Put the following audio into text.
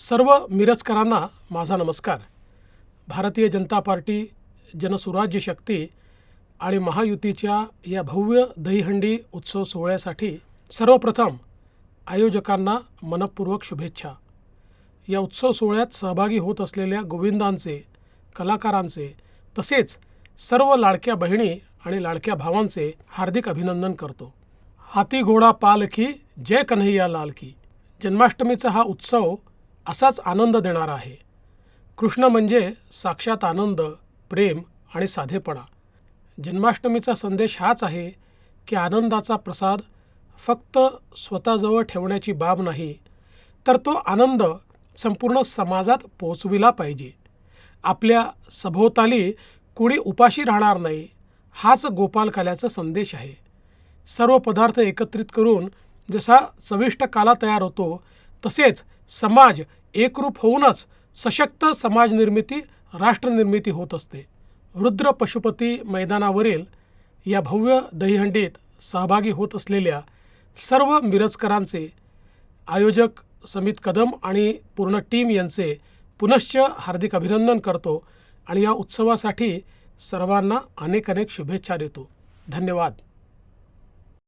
सर्व मिरजकरांना माझा नमस्कार. भारतीय जनता पार्टी जनसुराज्य शक्ती आणि महायुतीच्या या भव्य दहीहंडी उत्सव सोहळ्यासाठी सर्वप्रथम आयोजकांना मनपूर्वक शुभेच्छा. या उत्सव सोहळ्यात सहभागी होत असलेल्या गोविंदांचे कलाकारांचे तसेच सर्व लाडक्या बहिणी आणि लाडक्या भावांचे हार्दिक अभिनंदन करतो. हाती घोडा पालखी जय कन्हैया लाल की जन्माष्टमीचा हा उत्सव असाच आनंद देणारा आहे. कृष्ण म्हणजे साक्षात आनंद प्रेम आणि साधेपणा. जन्माष्टमीचा संदेश हाच आहे की आनंदाचा प्रसाद फक्त स्वतःजवळ ठेवण्याची बाब नाही तर तो आनंद संपूर्ण समाजात पोचविला पाहिजे. आपल्या सभोवताली कुणी उपाशी राहणार नाही हाच गोपालकाल्याचा संदेश आहे. सर्व पदार्थ एकत्रित करून जसा चविष्ट काला तयार होतो तसेच समाज एकरूप होऊनच सशक्त समाज निर्मिती राष्ट्रनिर्मिती होत असते. रुद्र पशुपती मैदानावरील या भव्य दहीहंडीत सहभागी होत असलेल्या सर्व मिरजकरांचे आयोजक समित कदम आणि पूर्ण टीम यांचे पुनश्च हार्दिक अभिनंदन करतो आणि या उत्सवासाठी सर्वांना अनेक अनेक शुभेच्छा देतो. धन्यवाद.